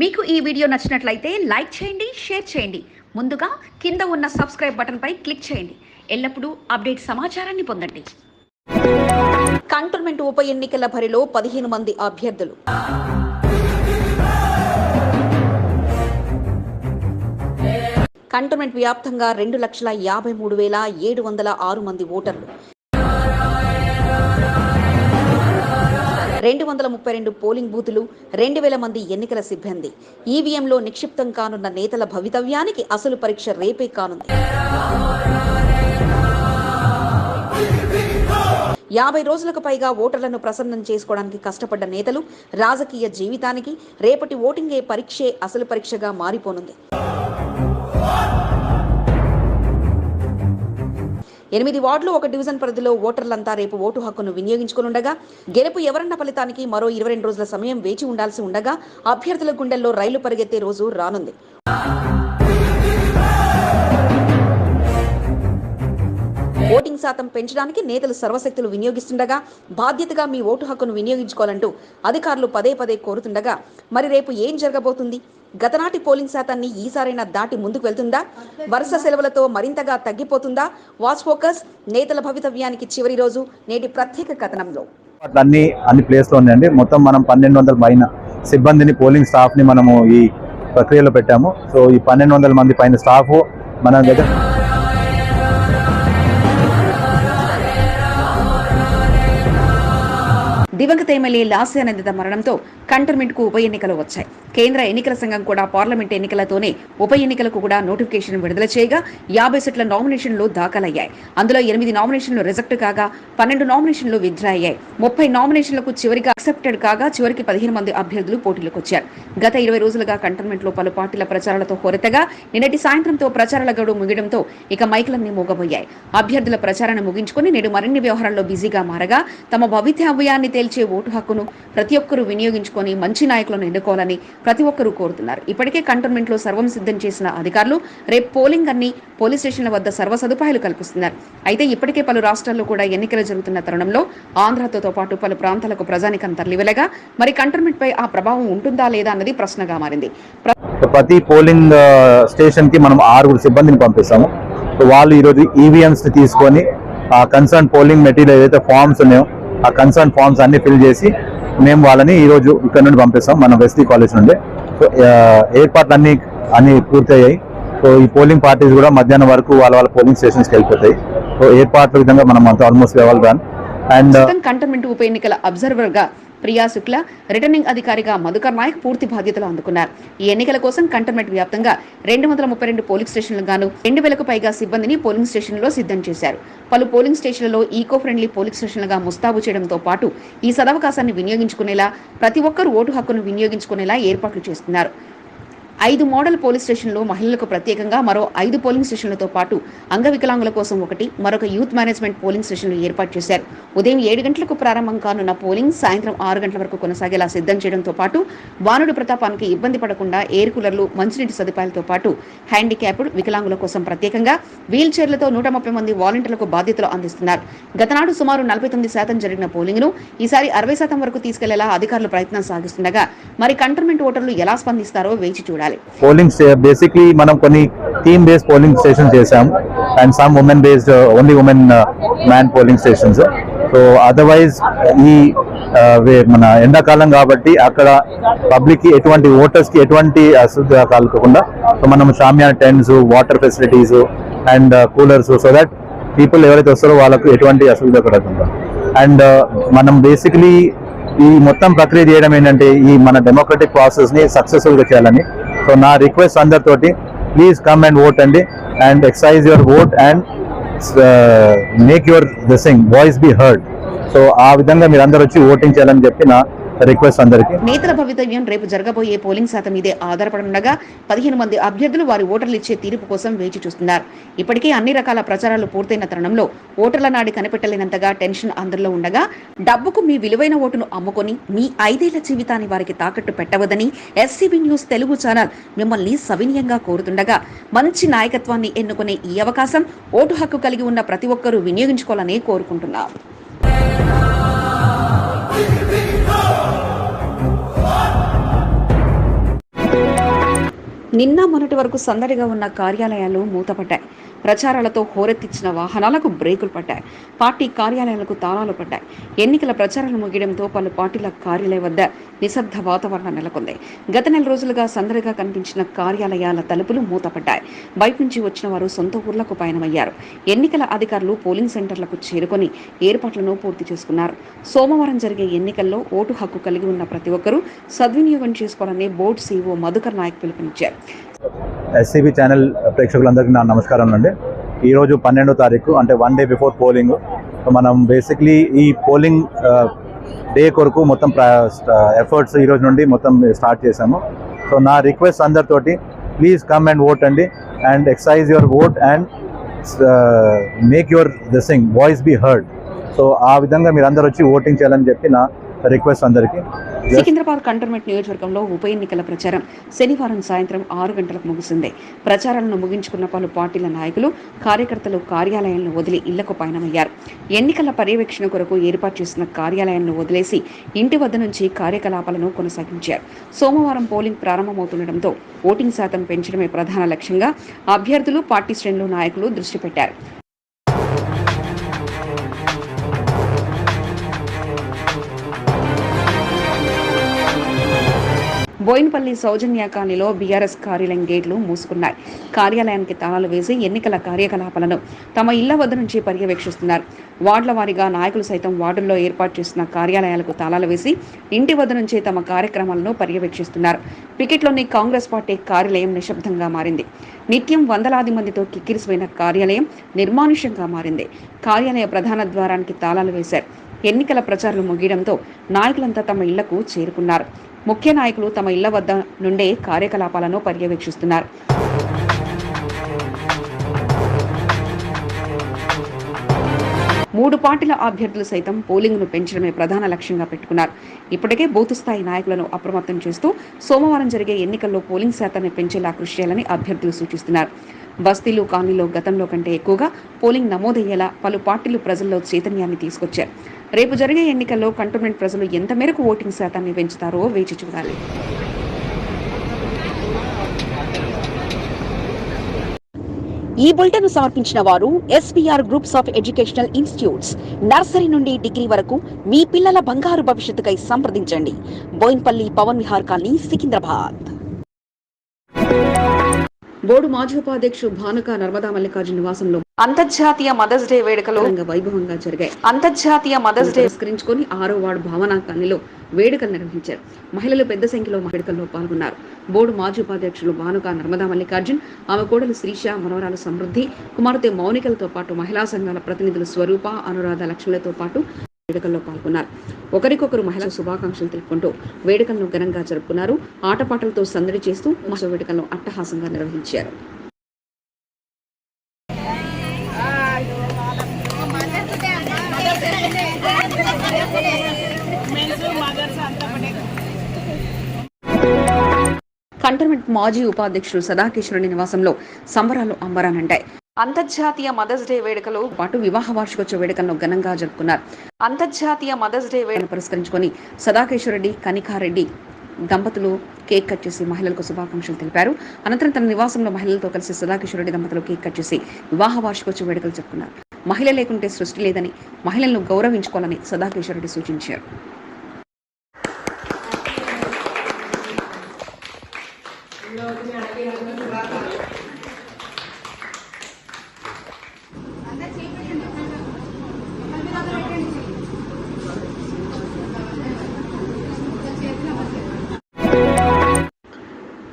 మీకు ఈ వీడియో నచ్చినట్లయితే లైక్ చేయండి షేర్ చేయండి. ముందుగా కింద ఉన్న సబ్స్క్రైబ్ బటన్పై క్లిక్ చేయండి. ఎల్లప్పుడూ అప్డేట్ సమాచారాన్ని పొందండి. కంటోన్మెంట్ ఉప ఎన్నికల బరిలో పదిహేను మంది అభ్యర్థులు. కంటోన్మెంట్ వ్యాప్తంగా రెండు లక్షల యాభై మూడు వేల ఏడు వందల ఆరు మంది ఓటర్లు. రెండు వందల ముప్పై రెండు పోలింగ్ బూతులు రెండు వేల మంది ఎన్నికల సిబ్బంది. ఈవీఎంలో నిక్షిప్తం కానున్న నేతల భవితవ్యానికి అసలు పరీక్ష రేపే కానుంది. యాభై రోజులకు పైగా ఓటర్లను ప్రసన్నం చేసుకోవడానికి కష్టపడ్డ నేతలు రాజకీయ జీవితానికి రేపటి ఓటింగే పరీక్షే అసలు పరీక్షగా మారిపోనుంది. ఎనిమిది వార్డులు ఒక డివిజన్ పరిధిలో ఓటర్లంతా రేపు ఓటు హక్కును వినియోగించుకునుండగా గెలుపు ఎవరన్న ఫలితానికి మరో ఇరవై రెండు రోజుల సమయం వేచి ఉండాల్సి ఉండగా అభ్యర్థుల గుండెల్లో రైలు పరిగెత్తే రోజు రానుంది. ఓటింగ్ శాతం పెంచడానికి నేతలు సర్వశక్తులు వినియోగిస్తుండగా బాధ్యతగా మీ ఓటు హక్కును వినియోగించుకోవాలంటూ అధికారులు పదే పదే కోరుతుండగా మరి రేపు ఏం జరగబోతుంది? గతనాటి పోలింగ్ శాతాన్ని ఈసారైనా దాటి ముందుకు వెళ్తుందా? వరుస సెలవులతో మరింతగా తగ్గిపోతుందా? వాచ్ ఫోకస్ నేతల భవితవ్యానికి చివరి రోజు నేటి ప్రత్యేక కథనంలో. అన్ని అన్ని ప్లేస్లో ఉన్నాయండి మొత్తం మనం పన్నెండు వందల పైన సిబ్బందిని పోలింగ్ స్టాఫ్ని మనము ఈ ప్రక్రియలో పెట్టాము. సో ఈ పన్నెండు వందల మంది పైన స్టాఫ్ మన దగ్గర దివంగత ఎమ్మెల్యే లాస్యానందిత మరణంతో కంటర్మెంట్కు ఉప ఎన్నికలు వచ్చాయి. కేంద్ర ఎన్నికల సంఘం కూడా పార్లమెంట్ ఎన్నికలతోనే ఉప ఎన్నికలకు కూడా నోటిఫికేషన్ విడుదల చేయగా యాభై సెట్ల నామినేషన్లు దాఖలయ్యాయి. అందులో ఎనిమిది నామినేషన్లు రిజెక్ట్ కాగా పన్నెండు నామినేషన్లు విత్డ్రా అయ్యాయి. ముప్పై నామినేషన్లకు చివరిగా అక్సెప్టెడ్ కాగా చివరికి పదిహేను మంది అభ్యర్థులు పోటీలకు వచ్చారు. గత ఇరవై రోజులుగా కంటర్మెంట్లో పలు పార్టీల ప్రచారాలతో హోరెతగా నిన్నటి సాయంత్రంతో ప్రచారాల గడువు ముగియడంతో ఇక మైకులన్నీ మూగబోయాయి. అభ్యర్థుల ప్రచారాన్ని ముగించుకుని నేడు మరిన్ని వ్యవహారాల్లో బిజీగా మారగా తమ భవితవ్యాన్ని తేల్చి ఓటు హక్కును ప్రతి ఒక్కరూ వినియోగించుకొని మంచి నాయకులను ఎన్నుకోవాలని ప్రతి ఒక్కరూ కోరుతున్నారు. ఇప్పటికే కంటోన్మెంట్లో సర్వం సిద్ధం చేసిన అధికారులు రేపు పోలింగ్ అన్ని పోలీస్ స్టేషన్ల వద్ద సర్వ సదుపాయాలు కల్పిస్తున్నారు. అయితే ఇప్పటికే పలు రాష్ట్రాల్లో కూడా ఎన్నికలు జరుగుతున్న తరుణంలో ఆంధ్రతో పాటు పలు ప్రాంతాలకు ప్రజానికం తరలివెలగా మరి కంటోన్మెంట్ పై ఆ ప్రభావం ఉంటుందా లేదా అన్నది ప్రశ్నగా మారింది. ప్రతి పోలింగ్ స్టేషన్కి మనం ఆరుగురు సిబ్బందిని పంపిస్తాము. వాళ్ళు ఈరోజు ఈవీఎంస్ తీసుకొని కన్సర్న్ పోలింగ్ మెటీరియల్ ఏదైతే ఫామ్స్ ఉన్నాయో ఆ కన్సర్న్ ఫామ్స్ అన్ని ఫిల్ చేసి మేము వాళ్ళని ఈ రోజు ఇక్కడ నుండి పంపిస్తాం మన వెస్లీ కాలేజ్ నుండి. సో ఏర్పాట్లు అన్ని అన్ని పూర్తయ్యాయి. సో ఈ పోలింగ్ పార్టీస్ కూడా మధ్యాహ్నం వరకు వాళ్ళ వాళ్ళ పోలింగ్ స్టేషన్స్కి వెళ్ళిపోతాయి. సో ఏర్పాట్ల విధంగా మనం అంత ఆల్మోస్ట్ లెవెల్ రన్ అండ్ ప్రస్తుతం కంటోన్మెంట్ ఉప ఎన్నికల అబ్జర్వర్గా ప్రియా శుక్ల రిటర్నింగ్ అధికారిగా మధుకర్ నాయక్ పూర్తి బాధ్యతలు అందుకున్నారు. ఈ ఎన్నికల కోసం కంటోన్మెంట్ వ్యాప్తంగా రెండు వందల ముప్పై రెండు పోలింగ్ స్టేషన్లు గాను రెండు వేలకు పైగా సిబ్బందిని పోలింగ్ స్టేషన్లో సిద్ధం చేశారు. పలు పోలింగ్ స్టేషన్లలో ఈకో ఫ్రెండ్లీ పోలింగ్ స్టేషన్లుగా ముస్తాబు చేయడంతో పాటు ఈ సదవకాశాన్ని వినియోగించుకునేలా ప్రతి ఒక్కరూ ఓటు హక్కును వినియోగించుకునేలా ఏర్పాట్లు చేస్తున్నారు. ఐదు మోడల్ పోలీస్ స్టేషన్లో మహిళలకు ప్రత్యేకంగా మరో ఐదు పోలింగ్ స్టేషన్లతో పాటు అంగవికలాంగుల కోసం ఒకటి మరొక యూత్ మేనేజ్మెంట్ పోలింగ్ స్టేషన్లు ఏర్పాటు చేశారు. ఉదయం ఏడు గంటలకు ప్రారంభం కానున్న పోలింగ్ సాయంత్రం ఆరు గంటల వరకు కొనసాగేలా సిద్ధం చేయడంతో పాటు వానుడి ప్రతాపానికి ఇబ్బంది పడకుండా ఎయిర్ కూలర్లు మంచినీటి సదుపాయాలతో పాటు హ్యాండిక్యాప్డ్ వికలాంగుల కోసం ప్రత్యేకంగా వీల్ చైర్లతో నూట ముప్పై మంది వాలంటీర్లకు బాధ్యతలు అందిస్తున్నారు. గతనాడు సుమారు నలభై తొమ్మిది శాతం జరిగిన పోలింగ్ను ఈసారి అరవై శాతం వరకు తీసుకెళ్ళేలా అధికారులు ప్రయత్నం సాగిస్తుండగా మరి కంటోన్మెంట్ ఓటర్లు ఎలా స్పందిస్తారో వేచి చూడాలి. పోలింగ్ బేసిక్లీ మనం కొన్ని థీమ్ బేస్డ్ పోలింగ్ స్టేషన్ చేసాం and some women based only women man polling stations so otherwise ఈ uh, వే- మన ఎండాకాలం కాబట్టి అక్కడ పబ్లిక్కి ఎటువంటి ఓటర్స్కి ఎటువంటి అశుద్ధ కలగకుండా సో మనం shamiana tents water facilities and coolers so that people ఎవరైతే వస్తారో వాళ్ళకు ఎటువంటి అసुविधा కలగకుండా. అండ్ uh, మనం బేసికలీ ఈ మొత్తం ప్రక్రియ చేయడం ఏంటంటే ఈ మన డెమోక్రటిక్ ప్రాసెస్ని చేయాలని సో నా రిక్వెస్ట్ అందరితోటి ప్లీజ్ కమ్ అండ్. ఓట్ అండి and exercise your vote and make your దిసింగ్ voice be heard so ఆ విధంగా మీరు అందరు వచ్చి ఓటింగ్ చేయాలని చెప్పి నా రిక్వెస్ట్ అందరికీ. నేతల భవితవ్యం రేపు జరగబోయే పోలింగ్ శాతం మీదే ఆధారపడనుండగా పదిహేను మంది అభ్యర్థులు వారి ఓటర్లు ఇచ్చే తీర్పు కోసం వేచి చూస్తున్నారు. ఇప్పటికే అన్ని రకాల ప్రచారాలు పూర్తయిన తరుణంలో ఓటర్ల నాడి కనిపెట్టలేనంతగా టెన్షన్ అందరిలో ఉండగా డబ్బుకు మీ విలువైన ఓటును అమ్ముకొని మీ ఐదేళ్ళ జీవితాన్ని వారికి తాకట్టు పెట్టవదని ఎస్సీబీ న్యూస్ తెలుగు ఛానల్ మిమ్మల్ని సవినీయంగా కోరుతుండగా మంచి నాయకత్వాన్ని ఎన్నుకునే ఈ అవకాశం ఓటు హక్కు కలిగి ఉన్న ప్రతి ఒక్కరూ వినియోగించుకోవాలని కోరుకుంటున్నారు నిన్న మొన్నటి వరకు సందడిగా ఉన్న కార్యాలయాలు మూతపడ్డాయి. ప్రచారాలతో హోరెత్తిచ్చిన వాహనాలకు బ్రేకులు పడ్డాయి. పార్టీ కార్యాలయాలకు తాళాలు పడ్డాయి. ఎన్నికల ప్రచారాలు ముగియడంతో పలు పార్టీల కార్యాలయ వద్ద నిశ్శబ్ద వాతావరణం నెలకొంది. గత నెల రోజులుగా సందడిగా కనిపించిన కార్యాలయాల తలుపులు మూతపడ్డాయి. బయట నుంచి వచ్చిన వారు సొంత ఊర్లకు పయనమయ్యారు. ఎన్నికల అధికారులు పోలింగ్ సెంటర్లకు చేరుకొని ఏర్పాట్లను పూర్తి చేసుకున్నారు. సోమవారం జరిగే ఎన్నికల్లో ఓటు హక్కు కలిగి ఉన్న ప్రతి ఒక్కరూ సద్వినియోగం చేసుకోవాలని బోర్డు సీఈఓ మధుకర్ నాయక్ పిలుపునిచ్చారు. ఎస్సీబీ ఛానల్ uh, ప్రేక్షకులందరికీ నా నమస్కారం అండి. ఈరోజు పన్నెండో తారీఖు అంటే one day before polling so మనం బేసిక్లీ ఈ పోలింగ్ డే uh, కొరకు మొత్తం ఎఫర్ట్స్ uh, ఈ రోజు నుండి మొత్తం స్టార్ట్ చేశాము. సో నా రిక్వెస్ట్ అందరితోటి ప్లీజ్ కమ్ అండ్. ఓట్ అండి and exercise your vote and make your దిసింగ్ voice be heard so ఆ విధంగా మీరు అందరు వచ్చి ఓటింగ్ చేయాలని చెప్పి నా రిక్వెస్ట్ అందరికీ. సికింద్రాబాద్ కంటోన్మెంట్ నియోజకవర్గంలో ఉప ఎన్నికల ప్రచారం శనివారం సాయంత్రం ఆరు గంటలకు ముగిసింది. ప్రచారాలను ముగించుకున్న పలు పార్టీల నాయకులు కార్యకర్తలు కార్యాలయాలను వదిలి ఇళ్ళకు పయనమయ్యారు. ఎన్నికల పర్యవేక్షణ కొరకు ఏర్పాటు చేసిన కార్యాలయాలను వదిలేసి ఇంటి వద్ద నుంచి కార్యకలాపాలను కొనసాగించారు. సోమవారం పోలింగ్ ప్రారంభమవుతుండటంతో ఓటింగ్ శాతం పెంచడమే ప్రధాన లక్ష్యంగా అభ్యర్థులు పార్టీ శ్రేణులు నాయకులు దృష్టి పెట్టారు. బోయినపల్లి సౌజన్య కాలనీలో బీఆర్ఎస్ కార్యాలయం గేట్లు మూసుకున్నాయి. కార్యాలయానికి తాళాలు వేసి ఎన్నికల కార్యకలాపాలను తమ ఇళ్ళ వద్ద నుంచి పర్యవేక్షిస్తున్నారు. వార్డుల వారీగా నాయకులు సైతం వార్డుల్లో ఏర్పాటు చేసిన కార్యాలయాలకు తాళాలు వేసి ఇంటి వద్ద నుంచే తమ కార్యక్రమాలను పర్యవేక్షిస్తున్నారు. పికెట్లోని కాంగ్రెస్ పార్టీ కార్యాలయం నిశ్శబ్దంగా మారింది. నిత్యం వందలాది మందితో కిక్కిరిసిపోయిన కార్యాలయం నిర్మానుష్యంగా మారింది. కార్యాలయ ప్రధాన ద్వారానికి తాళాలు వేశారు. ఎన్నికల ప్రచారం ముగియడంతో నాయకులంతా తమ ఇళ్ళకు చేరుకున్నారు. ముఖ్య నాయకులు తమ ఇళ్ళ వద్ద నుండే కార్యకలాపాలను పర్యవేక్షిస్తున్నారు. మూడు పార్టీల అభ్యర్థులు సైతం పోలింగ్ను పెంచడమే ప్రధాన లక్ష్యంగా పెట్టుకున్నారు. ఇప్పటికే బూత్ స్థాయి నాయకులను అప్రమత్తం చేస్తూ సోమవారం జరిగే ఎన్నికల్లో పోలింగ్ శాతాన్ని పెంచేలా కృషి చేయాలని అభ్యర్థులు సూచిస్తున్నారు. బస్తీలు కాలనీలో గతంలో కంటే ఎక్కువగా పోలింగ్ నమోదయ్యేలా పలు పార్టీలు ప్రజల్లో చైతన్యాన్ని తీసుకొచ్చారు. రేపు జరిగే ఎన్నికల్లో కంటోన్మెంట్ ప్రజలు ఎంత మేరకు ఓటింగ్ శాతాన్ని పెంచుతారో వేచి చూడాలి. ఈ బులెటిన్ సమర్పించిన వారు SPR groups of educational institutes. Nursery నుండి డిగ్రీ వరకు మీ పిల్లల బంగారు భవిష్యత్తుకై సంప్రదించండి. బోయిన్పల్లి పవన్ విహార్ కాలనీ సికింద్రాబాద్. బోర్డు మాజీ ఉపాధ్యక్షుడు భానుక నర్మదా మల్లికార్జున నివాసంలో అంతర్జాతీయ మదర్స్ డే వేడుకలు వైభవంగా జరిగాయి. అంతర్జాతీయ మదర్స్ డే పురస్కరించుకొని ఆరో వార్డు భావనా కాలనీలో వేడుకలు నిర్వహించారు. మహిళలు పెద్ద సంఖ్యలో వేడుకల్లో పాల్గొన్నారు. బోర్డు మాజీ ఉపాధ్యక్షులు భానుక నర్మదా మల్లికార్జున్ ఆమె కోడలు శ్రీష మనవరాలు సమృద్ధి కుమార్తె మౌనికలతో పాటు మహిళా సంఘాల ప్రతినిధులు స్వరూప అనురాధ లక్ష్ములతో పాటు వేడుకల్లో పాల్గొన్నారు. ఒకరికొకరు మహిళా శుభాకాంక్షలు తెలుపుకుంటూ వేడుకలను ఘనంగా జరుపుకున్నారు. ఆటపాటలతో సందడి చేస్తూ మహిళా వేడుకలను అట్టహాసంగా నిర్వహించారు. కంటోన్మెంట్ మాజీ ఉపాధ్యక్షులు సదాకిషోరుని నివాసంలో సంబరాలు అంబరానంటాయి. అంతర్జాతీయ మదర్స్ డే వేడుకలో పాటు వివాహ వార్షికోత్సవ వేడుకలను ఘనంగా జరుపుకున్నారు. అంతర్జాతీయ మదర్స్ డే వేడుకను పురస్కరించుకొని సదాకేశ్వరరెడ్డి కనికారెడ్డి దంపతులు కేక్ కట్ చేసి మహిళలకు శుభాకాంక్షలు తెలిపారు. అనంతరం తన నివాసంలో మహిళలతో కలిసి సదాకిషోరెడ్డి దంపతులు కేక్ కట్ చేసి వివాహ వార్షికోత్సవ వేడుకలు చెప్పుకున్నారు మహిళ లేకుంటే సృష్టి లేదని మహిళలను గౌరవించుకోవాలని సదాకిషోరెడ్డి సూచించారు.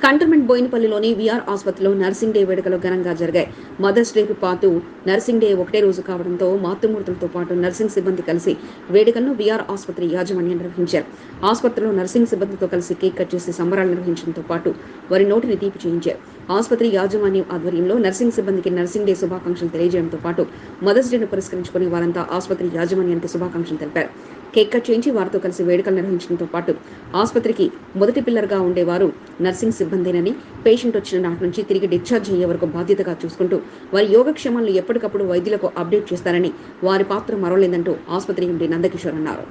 కంటోన్మెంట్ బోయినపల్లిలోని విఆర్ ఆసుపత్రిలో నర్సింగ్ డే వేడుకలు ఘనంగా జరిగాయి. మదర్స్ డేకు పాటు నర్సింగ్ డే ఒకటే రోజు కావడంతో మాతృమూర్తులతో పాటు నర్సింగ్ సిబ్బంది కలిసి వేడుకలను బీఆర్ ఆసుపత్రి యాజమాన్యం నిర్వహించారు. ఆసుపత్రిలో నర్సింగ్ సిబ్బందితో కలిసి కేక్ కట్ చేసి సంబరాలు నిర్వహించడంతో పాటు వారి నోటిని తీపి చేయించారు. ఆసుపత్రి యాజమాన్యం ఆధ్వర్యంలో నర్సింగ్ సిబ్బందికి నర్సింగ్ డే శుభాకాంక్షలు తెలియజేయడంతో పాటు మదర్స్ డేను పురస్కరించుకుని వారంతా ఆసుపత్రి యాజమాన్యానికి శుభాకాంక్షలు తెలిపారు. కేక్ కట్ చేయించి వారితో కలిసి వేడుకలు నిర్వహించడంతో పాటు ఆసుపత్రికి మొదటి పిల్లర్గా ఉండేవారు నర్సింగ్ సిబ్బందేనని పేషెంట్ వచ్చిన నాటి నుంచి తిరిగి డిశ్చార్జ్ అయ్యే వరకు బాధ్యతగా చూసుకుంటూ వారి యోగక్షేమాలను ఎప్పటికప్పుడు వైద్యులకు అప్డేట్ చేస్తారని వారి పాత్ర మరవలేదంటూ ఆసుపత్రి ఎండి నందకిషోర్ అన్నారు.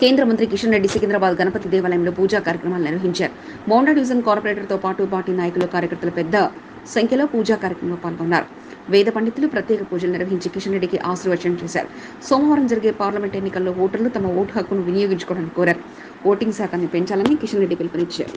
కేంద్ర మంత్రి కిషన్ రెడ్డి సికింద్రాబాద్ గణపతి దేవాలయంలో పూజా కార్యక్రమాలు నిర్వహించారు. మౌండా డివిజన్ కార్పొరేటర్తో పాటు పార్టీ నాయకులు కార్యకర్తలు పెద్ద సంఖ్యలో పూజా కార్యక్రమంలో పాల్గొన్నారు వేద పండితులు ప్రత్యేక పూజలు నిర్వహించి కిషన్ రెడ్డికి ఆశీర్వచనం చేశారు సోమవారం జరిగే పార్లమెంట్ ఎన్నికల్లో ఓటర్లు తమ ఓటు హక్కును వినియోగించుకోవాలని కోరారు ఓటింగ్ శాతాన్ని పెంచాలని కిషన్ రెడ్డి పిలుపునిచ్చారు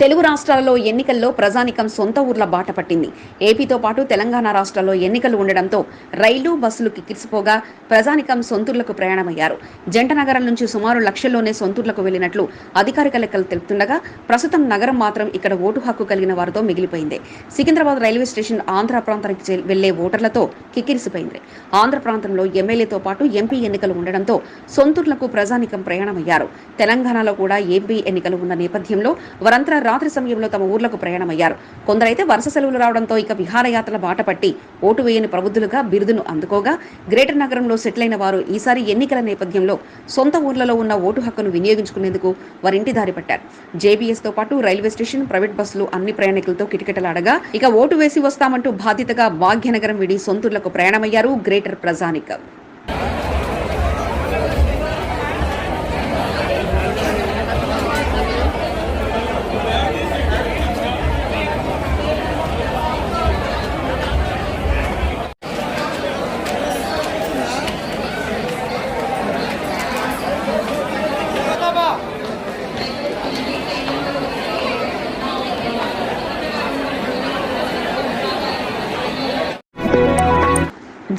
తెలుగు రాష్ట్రాలలో ఎన్నికల్లో ప్రజానికం సొంత ఊర్ల బాట పట్టింది. ఏపీతో పాటు తెలంగాణ రాష్ట్రాల్లో ఎన్నికలు ఉండడంతో రైళ్ళు బస్సులు కిక్కిరిసిపోగా ప్రజానికం సొంతూర్లకు ప్రయాణమయ్యారు. జంట నగరం నుంచి సుమారు లక్షల్లోనే సొంతూర్లకు వెళ్ళినట్లు అధికారిక లెక్కలు తెలుపుతుండగా ప్రస్తుతం నగరం మాత్రం ఇక్కడ ఓటు హక్కు కలిగిన వారితో మిగిలిపోయింది. సికింద్రాబాద్ రైల్వే స్టేషన్ ఆంధ్ర ప్రాంతానికి వెళ్ళే ఓటర్లతో కిక్కిరిసిపోయింది. ఆంధ్ర ప్రాంతంలో ఎమ్మెల్యేతో పాటు ఎంపీ ఎన్నికలు ఉండడంతో సొంతూర్లకు ప్రజానికం ప్రయాణమయ్యారు. తెలంగాణలో కూడా ఎంపీ ఎన్నికలు ఉన్న నేపథ్యంలో వరంతర రాత్రి సమయంలో తమ ఊర్లకు ప్రయాణమయ్యారు. కొందరైతే వరుస సెలవులు రావడంతో ఇక విహారయాత్రల బాట పట్టి ఓటు వేయని ప్రబుద్ధులుగా బిరుదును అందుకోగా గ్రేటర్ నగరంలో సెటిల్ అయిన వారు ఈసారి ఎన్నికల నేపథ్యంలో సొంత ఊర్లలో ఉన్న ఓటు హక్కును వినియోగించుకునేందుకు వారింటి దారి పట్టారు. జేబీఎస్తో పాటు రైల్వే స్టేషన్ ప్రైవేట్ బస్సులు అన్ని ప్రయాణికులతో కిటకిటలాడగా ఇక ఓటు వేసి వస్తామంటూ బాధ్యతగా భాగ్యనగరం విడి సొంతూర్లకు ప్రయాణమయ్యారు గ్రేటర్ ప్రజానికం.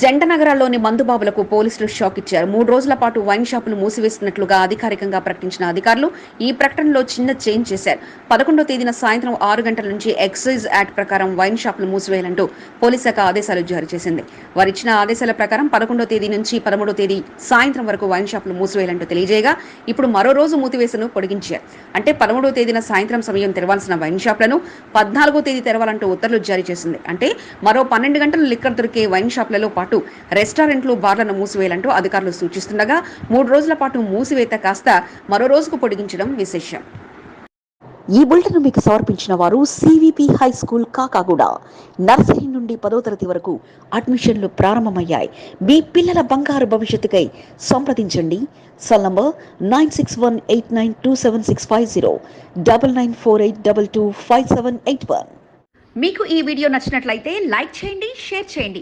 జంట నగరాల్లోని మందుబాబులకు పోలీసులు షాక్ ఇచ్చారు. మూడు రోజుల పాటు వైన్ షాపులు మూసివేస్తున్నట్లుగా అధికారికంగా ప్రకటించిన అధికారులు ఈ ప్రకటనలో చిన్న చేంజ్ చేశారు. పదకొండో తేదీన సాయంత్రం ఆరు గంటల నుంచి ఎక్సైజ్ యాక్ట్ ప్రకారం వైన్ షాపులు మూసివేయాలంటూ పోలీస్ శాఖ ఆదేశాలు జారీ చేసింది. వారిచ్చిన ఆదేశాల ప్రకారం పదకొండో తేదీ నుంచి పదమూడో తేదీ సాయంత్రం వరకు వైన్ షాపులు మూసివేయాలంటూ తెలియజేయగా ఇప్పుడు మరో రోజు మూతివేసను పొడిగించారు. అంటే పదమూడో తేదీన సాయంత్రం సమయం తెరవాల్సిన వైన్ షాపులను పద్నాలుగో తేదీ తెరవాలంటూ ఉత్తర్వులు జారీ చేసింది. అంటే మరో పన్నెండు గంటలు లిక్కర్ దొరికే వైన్ షాపులలో పాటు రెస్టారెంట్లు బార్లను మూసివేయాలంటూ అధికారులు సూచిస్తుండగా మూడు రోజుల పాటు మూసివేత కాస్త మరో రోజుకు పొడిగించడం విశేషం. ఈ బులెటిన్ మీకు సమర్పించిన వారు CVP high school Kakaguda. Nursery నుండి పదో తరగతి వరకు అడ్మిషన్లు ప్రారంభమయ్యాయి. మీ పిల్లల బంగారు భవిష్యత్తుకై సంప్రదించండి. Cell number nine six one eight nine two seven six five zero double nine four eight double two five seven eight one. మీకు ఈ వీడియో నచ్చినట్లయితే లైక్ చేయండి షేర్ చేయండి.